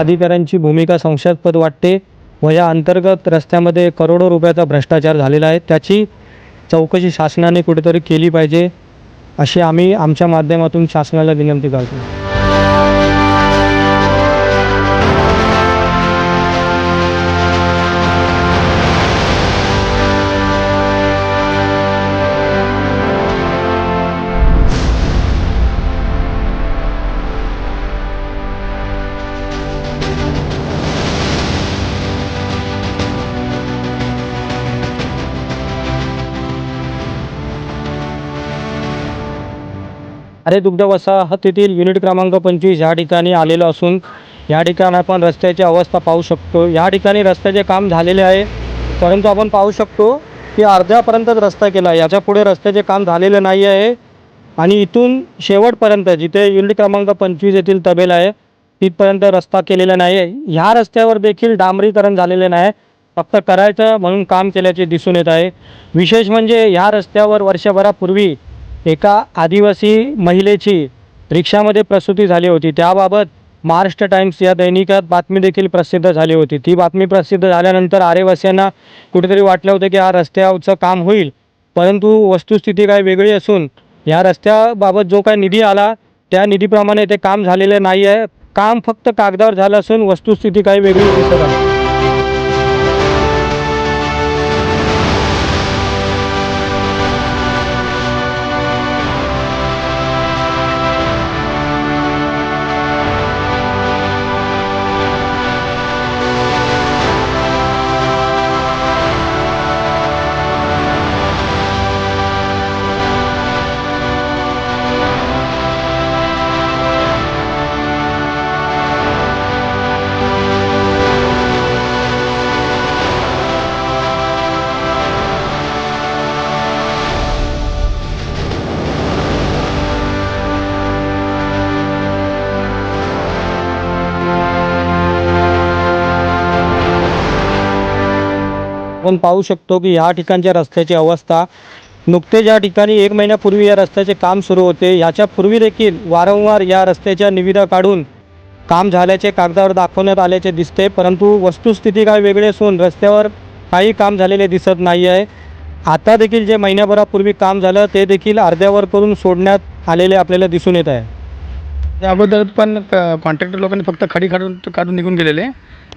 अधिकाऱ्यांची भूमिका संशयास्पद वाटते व या अंतर्गत रस्त्यामध्ये करोडो रुपयाचा भ्रष्टाचार झालेला आहे. त्याची चौकशी शासनाने कुठेतरी केली पाहिजे अशी आम्ही आमच्या माध्यमातून शासनाला विनंती करतो. अरे दुग्ध वसाहतीतील युनिट क्रमांक पंचवीस ह्या ठिकाणी आलेलो असून या ठिकाणी आपण रस्त्याची अवस्था पाहू शकतो. या ठिकाणी रस्त्याचे काम झालेले आहे. परंतु आपण पाहू शकतो की अर्ध्यापर्यंतच रस्ता केला आहे. याच्यापुढे रस्त्याचे काम झालेले नाही आहे. आणि इथून शेवटपर्यंत जिथे युनिट क्रमांक पंचवीस येथील तबेला आहे तिथपर्यंत रस्ता केलेला नाही आहे. ह्या रस्त्यावर देखील डांबरीकरण झालेले नाही फक्त करायचं म्हणून काम केल्याचे दिसून येत आहे. विशेष म्हणजे ह्या रस्त्यावर वर्षभरापूर्वी एका आदिवासी महिलेची रिक्षामध्ये प्रसूती झाली होती. त्याबाबत महाराष्ट्र टाइम्स या दैनिकात बातमी देखील प्रसिद्ध झाली होती. ती बातमी प्रसिद्ध झाल्यानंतर आरेवासियांना कुठेतरी वाटलं होतं की हा रस्त्याचं काम होईल. परंतु वस्तुस्थिती काही वेगळी असून या रस्त्याबाबत जो काय निधी आला त्या निधीप्रमाणे ते काम झालेले नाही आहे काम फक्त कागदावर झालं असून वस्तुस्थिती काही वेगळी दिसत आहे. आपण पाहू शकतो की ह्या ठिकाणच्या रस्त्याची अवस्था नुकतेच या ठिकाणी एक महिन्यापूर्वी या रस्त्याचे काम सुरू होते. याच्यापूर्वी देखील वारंवार या रस्त्याच्या निविदा काढून काम झाल्याचे कागदावर दाखवण्यात आल्याचे दिसते. परंतु वस्तुस्थिती काय वेगळी असून रस्त्यावर काही काम झालेले दिसत नाही आहे. आता देखील जे महिन्याभरापूर्वी काम झालं ते देखील अर्ध्यावर करून सोडण्यात आलेले आपल्याला दिसून येत आहे. त्या अगोदर पण कॉन्ट्रॅक्टर लोकांनी फक्त खडी काढून काढून निघून गेलेले.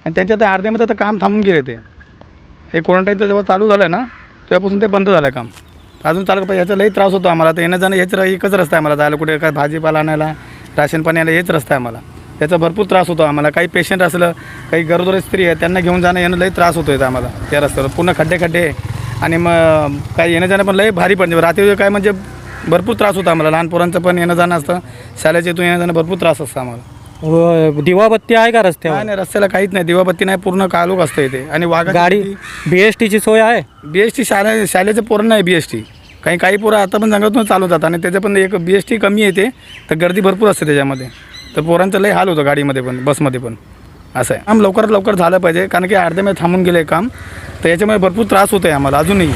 आणि त्यांच्या त्या अर्ध्यामध्ये आता काम थांबून गेले ते. हे क्वारंटाईनचं जेव्हा चालू झालं ना तेव्हापासून ते बंद झालं काम. अजून चालू पाहिजे याचा लई त्रास होतो आम्हाला. तर येणं जाणं हेच र- एकच रस्ता आहे आम्हाला. जायला कुठे काय भाजीपाला आणायला राशन पाणी आणायला हेच रस्ता आहे आम्हाला. त्याचा भरपूर त्रास होतो आम्हाला. काही पेशंट असलं काही गरोदर स्त्री आहे त्यांना घेऊन जाणं येणं लई त्रास होतो इथं आम्हाला. त्या रस्त्यावर पूर्ण खड्डे खड्डे. आणि मग काही येणं जाणं पण लई भारी पडते रात्री काय म्हणजे भरपूर त्रास होतो आम्हाला. लहान पोरांचं पण येणं जाणं असतं. शाळेच्या इथून येणं जाणं भरपूर त्रास असतं आम्हाला. व दिवाबत्ती आहे का काय रस्त्यावर? नाही रस्त्याला काहीच नाही. दिवाबत्ती नाही पूर्ण कालोख असतं इथे. आणि वाघा गाडी बी एस टीची सोय आहे? बी एस टी शाळा शाळेचं पोरं नाही बी एस टी काही काही पोरं आता पण जंगलातून चालू जातात. आणि त्याचं पण एक बी एस टी कमी येते तर गर्दी भरपूर असते त्याच्यामध्ये. तर पोरांचं लई हाल होतं गाडीमध्ये पण बसमध्ये पण. असं आहे. काम लवकरात लवकर झालं पाहिजे. कारण की अर्ध्यामध्ये थांबून गेलं आहे काम. तर याच्यामुळे भरपूर त्रास होतो आहे आम्हाला. अजूनही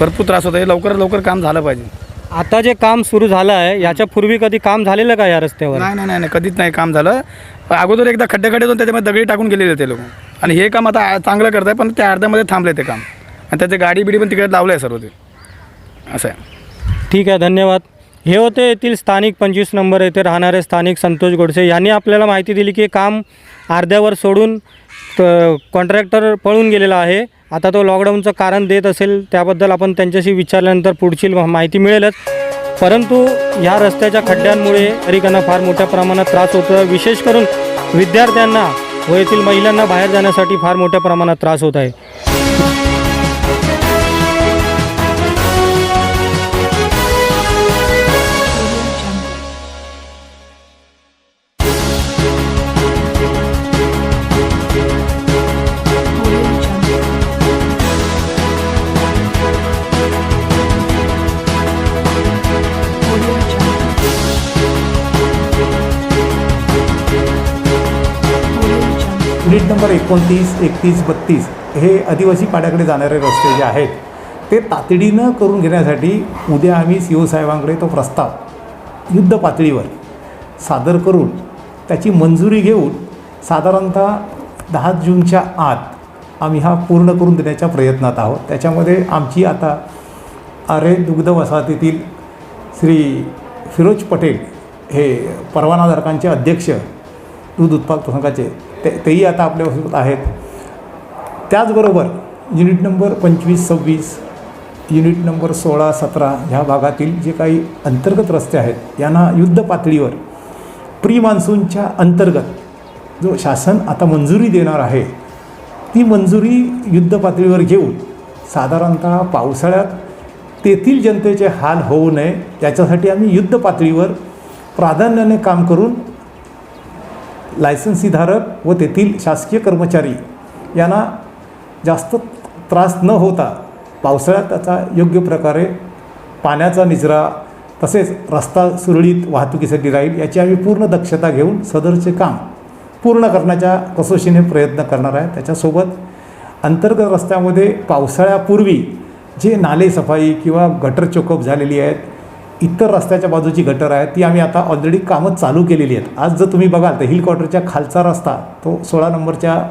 भरपूर त्रास होतो आहे लवकरात लवकर काम झालं पाहिजे. आता जे काम सुरू झालं आहे याच्या पूर्वी कधी काम झालेलं का या रस्त्यावर? नाही नाही नाही नाही, कधीच नाही काम झालं. पण अगोदर एकदा खड्डे खड्डे होऊन त्याच्यामध्ये दगडी टाकून गेलेले ते लोक. आणि हे काम आता चांगलं करत आहे पण त्या अर्ध्यामध्ये थांबले ते काम. आणि त्याचे गाडी बिडी पण तिकडे लावलं आहे सर्व ते. असं आहे. ठीक आहे धन्यवाद. हे होते येथील स्थानिक पंचवीस नंबर येथे राहणारे स्थानिक संतोष गोडसे. यांनी आपल्याला माहिती दिली की काम अर्ध्यावर सोडून कॉन्ट्रॅक्टर पळून गेलेला आहे. आता तो लॉकडाऊनचं कारण देत असेल त्याबद्दल आपण त्यांच्याशी विचारल्यानंतर पुढची माहिती मिळेलच. परंतु ह्या रस्त्याच्या खड्ड्यांमुळे नागरिकांना फार मोठ्या प्रमाणात त्रास होतो विशेष करून विद्यार्थ्यांना व येथील महिलांना बाहेर जाण्यासाठी फार मोठ्या प्रमाणात त्रास होत आहे. युनिट नंबर एकोणतीस एकतीस बत्तीस हे आदिवासी पाड्याकडे जाणारे रस्ते जे आहेत ते तातडीनं करून घेण्यासाठी उद्या आम्ही सी ओ साहेबांकडे तो प्रस्ताव युद्ध पातळीवर सादर करून त्याची मंजुरी घेऊन साधारणतः दहा जूनच्या आत आम्ही हा पूर्ण करून देण्याच्या प्रयत्नात आहोत. त्याच्यामध्ये आमची आता आरे दुग्ध वसाहतीतील श्री फिरोज पटेल हे परवानाधारकांचे अध्यक्ष दूध उत्पादक संघाचे ते तेही आता आपल्यासोबत आहेत. त्याचबरोबर युनिट नंबर पंचवीस सव्वीस युनिट नंबर सोळा सतरा ह्या भागातील जे काही अंतर्गत रस्ते आहेत यांना युद्ध पातळीवर प्री मान्सूनच्या अंतर्गत जो शासन आता मंजुरी देणार आहे ती मंजुरी युद्ध पातळीवर घेऊन साधारणतः पावसाळ्यात तेथील जनतेचे हाल होऊ नये त्याच्यासाठी आम्ही युद्ध पातळीवर प्राधान्याने काम करून लायसन्सीधारक व तेथील शासकीय कर्मचारी यांना जास्त त्रास न होता पावसाळ्यात त्याचा योग्य प्रकारे पाण्याचा निचरा तसेच रस्ता सुरळीत वाहतुकीसाठी राहील याची आम्ही पूर्ण दक्षता घेऊन सदरचे काम पूर्ण करण्याच्या कसोशीने प्रयत्न करणार आहे. त्याच्यासोबत अंतर्गत रस्त्यामध्ये पावसाळ्यापूर्वी जे नाले सफाई किंवा गटर चोकअप झालेली आहेत इतर रस्त्याच्या बाजूची गटर आहे ती आम्ही आता ऑलरेडी कामं चालू केलेली आहेत. आज जर तुम्ही बघाल तर हिल क्वार्टरच्या खालचा रस्ता तो सोळा नंबरच्या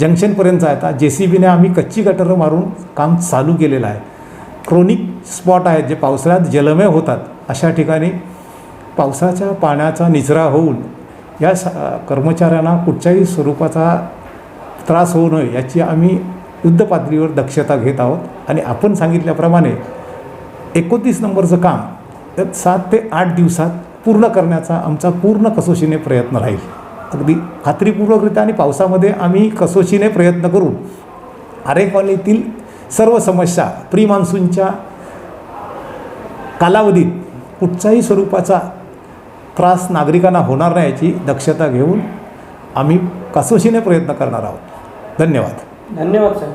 जंक्शनपर्यंतचा आहे. आता जे सी बीने आम्ही कच्ची गटरं मारून काम चालू केलेलं आहे. क्रोनिक स्पॉट आहेत जे पावसाळ्यात जलमय होतात. अशा ठिकाणी पावसाच्या पाण्याचा निचरा होऊन या स कर्मचाऱ्यांना कुठच्याही स्वरूपाचा त्रास होऊ नये याची आम्ही युद्ध पातळीवर दक्षता घेत आहोत. आणि आपण सांगितल्याप्रमाणे एकोणतीस नंबरचं काम त्यात सात ते आठ दिवसात पूर्ण करण्याचा आमचा पूर्ण कसोशीने प्रयत्न राहील. अगदी खात्रीपूर्वकरित्या आणि पावसामध्ये आम्ही कसोशीने प्रयत्न करून आरे कॉलनीतील सर्व समस्या प्री मान्सूनच्या कालावधीत कुठच्याही स्वरूपाचा त्रास नागरिकांना होणार नाही याची दक्षता घेऊन आम्ही कसोशीने प्रयत्न करणार आहोत. धन्यवाद. धन्यवाद सर.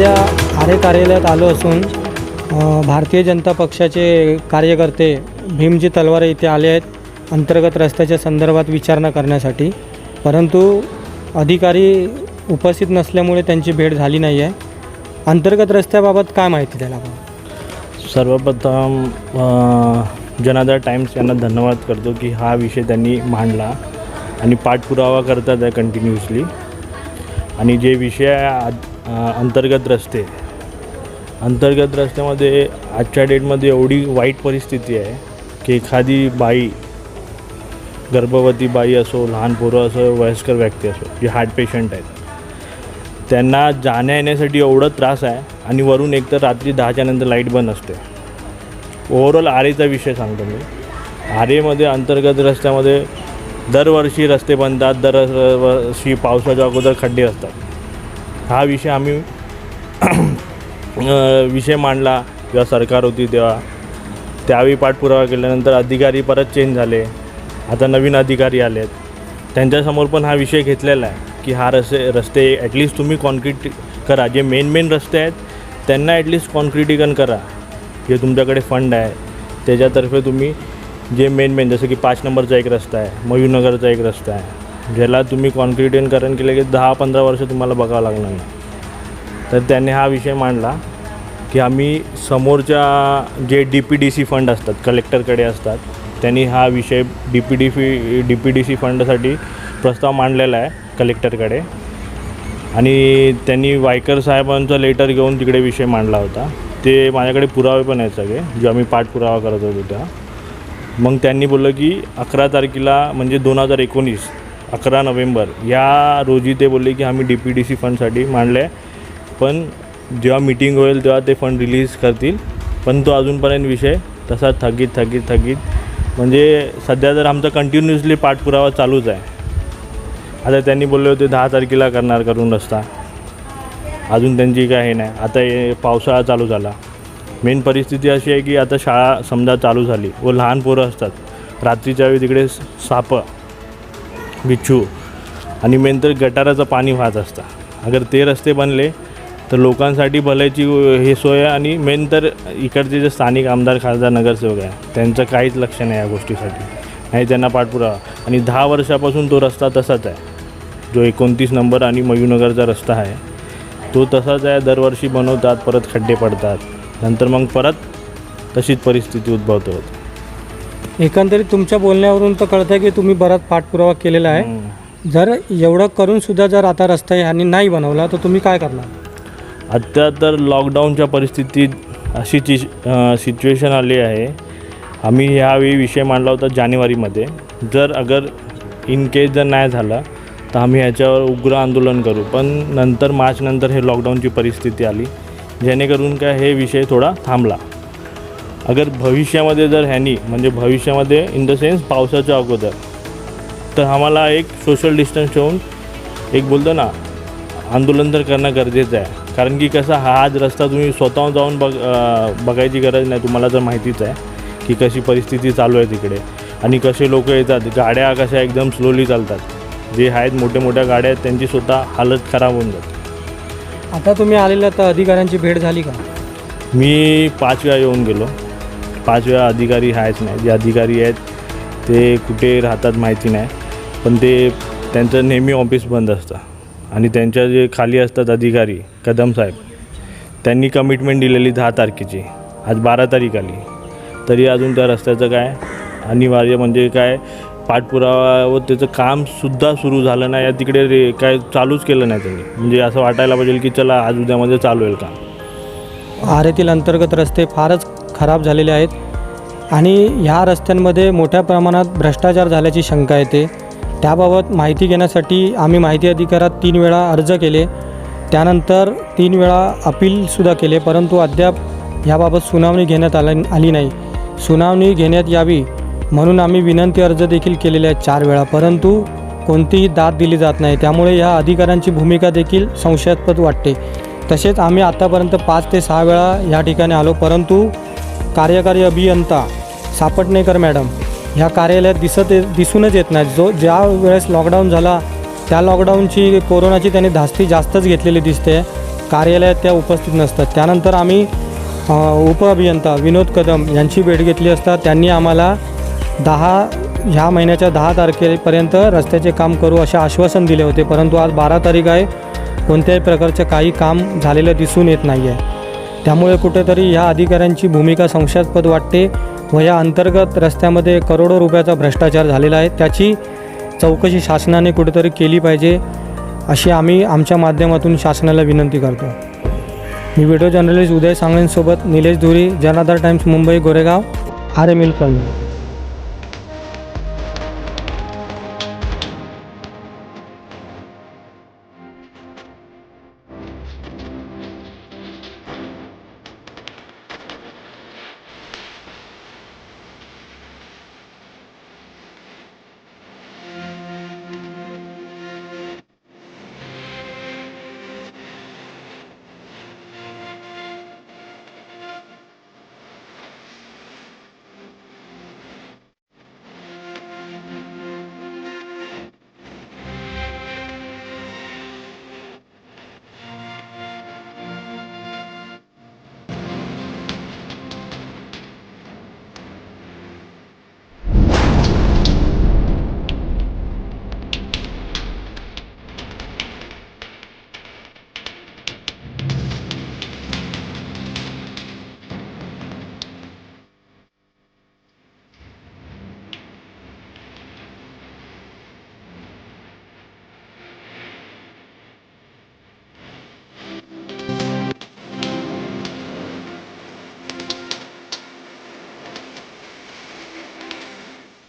सध्या आरे कार्यालयात आलो असून भारतीय जनता पक्षाचे कार्यकर्ते भीमजी तलवार इथे आले आहेत अंतर्गत रस्त्याच्या संदर्भात विचारणा करण्यासाठी. परंतु अधिकारी उपस्थित नसल्यामुळे त्यांची भेट झाली नाही आहे अंतर्गत रस्त्याबाबत काय माहिती द्यायला आपण सर्वप्रथम अ, जनाधार टाइम्स यांना धन्यवाद करतो की हा विषय त्यांनी मांडला आणि पाठपुरावा करतात आहे कंटिन्युअसली. आणि जे विषय अंतर्गत रस्ते. अंतर्गत रस्त्यामध्ये आजच्या डेटमध्ये एवढी वाईट परिस्थिती आहे की एखादी बाई गर्भवती बाई असो लहान पोरं असो वयस्कर व्यक्ती असो जे हार्ट पेशंट आहेत त्यांना जाण्या येण्यासाठी एवढं त्रास आहे आणि वरून एकतर रात्री दहाच्या नंतर लाइट बंद असते. ओव्हरऑल आरेचा विषय सांगतो मी. आरेमध्ये अंतर्गत रस्त्यामध्ये दरवर्षी रस्ते बनतात दरवर्षी पावसाच्या अगोदर खड्डे असतात. हा विषय आम्ही विषय मांडला जेव्हा सरकार होती तेव्हा. त्यावेळी पाठपुरावा केल्यानंतर अधिकारी परत चेंज झाले. आता नवीन अधिकारी आले आहेत त्यांच्यासमोर पण हा विषय घेतलेला आहे की हा रस्ते रस्ते ॲटलिस्ट तुम्ही कॉन्क्रीट करा. जे मेन मेन रस्ते आहेत त्यांना ॲटलिस्ट कॉन्क्रिटीकरण करा. जे तुमच्याकडे फंड आहे. त्याच्यातर्फे तुम्ही जे मेन मेन जसं की पाच नंबरचा एक रस्ता आहे मयूरनगरचा एक रस्ता आहे. ज्याला तुम्ही कॉन्क्रिटीकरण केलं की दहा पंधरा वर्ष तुम्हाला बघावं लागणार नाही. तर त्यांनी हा विषय मांडला की आम्ही समोरच्या जे D P D C fund असतात कलेक्टरकडे असतात त्यांनी हा विषय डी पी डी फी डी पी डी सी फंडसाठी प्रस्ताव मांडलेला आहे कलेक्टरकडे आणि त्यांनी वायकर साहेबांचा लेटर घेऊन तिकडे विषय मांडला होता. ते माझ्याकडे पुरावे पण आहेत सगळे जे आम्ही पाठपुरावा करत होतो त्या मग त्यांनी बोललं की अकरा तारखेला म्हणजे दोन हजार एकोणीस अकरा नोव्हेंबर. या रोजी ते बोलले की आम्ही डी पी डी सी फंडसाठी मांडलं आहे पण जेव्हा मीटिंग होईल तेव्हा ते फंड रिलीज करतील. पण तो अजूनपर्यंत विषय तसा थकीत थकीत थकीत. म्हणजे सध्या तर आमचा कंटिन्युअसली पाठपुरावा चालूच आहे. आता त्यांनी बोलले होते दहा तारखेला करणार करून रस्ता. अजून त्यांची काय हे नाही. आता हे पावसाळा चालू झाला. मेन परिस्थिती अशी आहे की आता शाळा समजा चालू झाली व लहान पोरं असतात. रात्रीच्या वेळी तिकडे सापं बिच्छू आणि मेन तर गटाराचं पाणी वाहत असतं. अगर ते रस्ते बनले तर लोकांसाठी भलायची हे सोय आहे आणि मेन तर इकडचे जे स्थानिक आमदार खासदार नगरसेवक आहे त्यांचं काहीच लक्ष नाही या गोष्टीसाठी. नाही त्यांना पाठपुरावा. आणि दहा वर्षापासून तो रस्ता तसाच आहे. जो एकोणतीस नंबर आणि मयूनगरचा रस्ता आहे तो तसाच आहे. दरवर्षी बनवतात परत खड्डे पडतात. नंतर मग परत तशीच परिस्थिती उद्भवते एकंदरीत तुमच्या बोलण्यावरून तर कळतं की तुम्ही बराच पाठपुरावा केलेला आहे. जर एवढं करून सुद्धा जर आता रस्ता ह्यांनी नाही बनवला तर तुम्ही काय करणार? आत्ता तर लॉकडाऊनच्या परिस्थितीत अशी चि सिच्युएशन आली आहे. आम्ही ह्यावेळी विषय मांडला होता जानेवारीमध्ये. जर अगर इन केस जर नाही झाला तर आम्ही ह्याच्यावर उग्र आंदोलन करू. पण नंतर मार्चनंतर हे लॉकडाऊनची परिस्थिती आली. जेणेकरून काय हे विषय थोडा थांबला. अगर भविष्यामध्ये जर ह्यानी म्हणजे भविष्यामध्ये इन द सेन्स पावसाच्या अगोदर तर आम्हाला एक सोशल डिस्टन्स ठेवून एक बोलतो ना आंदोलन तर करणं गरजेचं आहे. कारण की कसं हा आज रस्ता तुम्ही स्वतःहून जाऊन बघ बघायची गरज नाही तुम्हाला तर माहितीच आहे की कशी परिस्थिती चालू आहे तिकडे. आणि कसे लोक येतात गाड्या कशा एकदम स्लोली चालतात. जे आहेत मोठ्या मोठ्या गाड्या आहेत त्यांची स्वतः हालत खराब होऊन जाते. आता तुम्ही आलेल्या तर अधिकाऱ्यांची भेट झाली का? मी पाच वेळा येऊन गेलो. पाच वेळा अधिकारी आहेच नाही. जे अधिकारी आहेत ते कुठे राहतात माहिती नाही. पण ते त्यांचं नेहमी ऑफिस बंद असतं. आणि त्यांच्या जे खाली असतात अधिकारी कदम साहेब त्यांनी कमिटमेंट दिलेली दहा तारखेची. आज बारा तारीख आली. तरी अजून त्या रस्त्याचं काय अनिवार्य म्हणजे काय पाठपुरावा व त्याचं कामसुद्धा सुरू झालं नाही. या तिकडे रे काय चालूच केलं नाही त्यांनी. म्हणजे असं वाटायला पाहिजे की चला आज उद्यामध्ये चालू होईल काम. आरेतील अंतर्गत रस्ते फारच खराब झालेले आहेत आणि ह्या रस्त्यांमध्ये मोठ्या प्रमाणात भ्रष्टाचार झाल्याची शंका येते. त्याबाबत माहिती घेण्यासाठी आम्ही माहिती अधिकारात तीन वेळा अर्ज केले. त्यानंतर तीन वेळा अपीलसुद्धा केले परंतु अद्याप ह्याबाबत सुनावणी घेण्यात आला आली नाही. सुनावणी घेण्यात यावी म्हणून आम्ही विनंती अर्ज देखील केलेले आहेत चार वेळा परंतु कोणतीही दाद दिली जात नाही. त्यामुळे ह्या अधिकाऱ्यांची भूमिका देखील संशयास्पद वाटते. तसेच आम्ही आतापर्यंत पाच ते सहा वेळा या ठिकाणी आलो परंतु कार्यकारी अभियंता सापटणेकर मॅडम ह्या कार्यालयात दिसत दिसूनच येत नाही. जो ज्या वेळेस लॉकडाऊन झाला त्या लॉकडाऊनची कोरोनाची त्यांनी धास्ती जास्तच घेतलेली दिसते. कार्यालयात त्या उपस्थित नसतात. त्यानंतर आम्ही उप उपअभियंता विनोद कदम यांची भेट घेतली असता त्यांनी आम्हाला दहा ह्या महिन्याच्या दहा तारखेपर्यंत रस्त्याचे काम करू असे आश्वासन दिले होते. परंतु आज बारा तारीख आहे. कोणत्याही प्रकारचं काही काम झालेलं दिसून येत नाही आहे त्यामुळे कुठेतरी ह्या अधिकाऱ्यांची भूमिका संशयास्पद वाटते व या अंतर्गत रस्त्यामध्ये करोडो रुपयाचा भ्रष्टाचार झालेला आहे. त्याची चौकशी शासनाने कुठेतरी केली पाहिजे अशी आम्ही आमच्या माध्यमातून शासनाला विनंती करतो. मी video journalist Uday सांगळेंसोबत Nilesh Dhuri Janadhar Times Mumbai Goregaon R M L